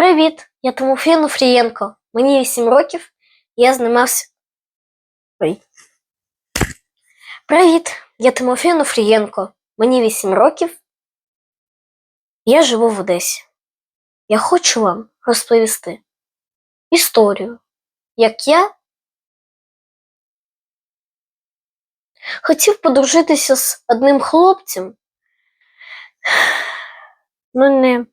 Привіт, я Тимофій Нуфрієнко. Мені 8 років, я знімався. Ой. Привіт, я Тимофій Нуфрієнко. Мені 8 років. Я живу в Одесі. Я хочу вам розповісти історію, як я хотів подружитися з одним хлопцем. Ну, не.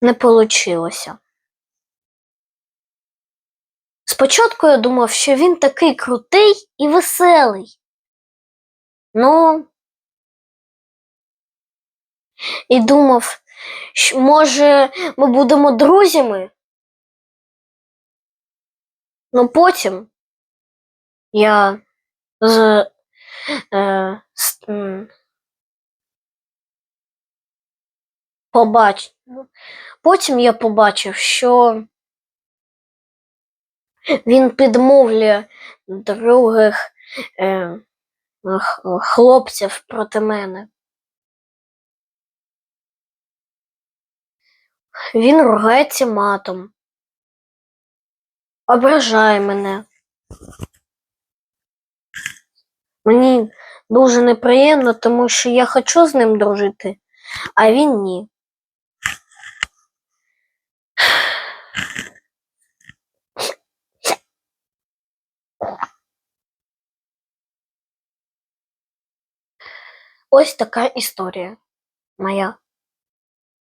Не получилося. Спочатку я думав, що він такий крутий і веселий. Ну, і думав, що, може, ми будемо друзями. Ну потім я з, е, з, м, побач... Потім я побачив, що він підмовлює других е, хлопців проти мене. Він ругається матом, ображає мене. Мені дуже неприємно, тому що я хочу з ним дружити, а він ні. Ось така історія моя.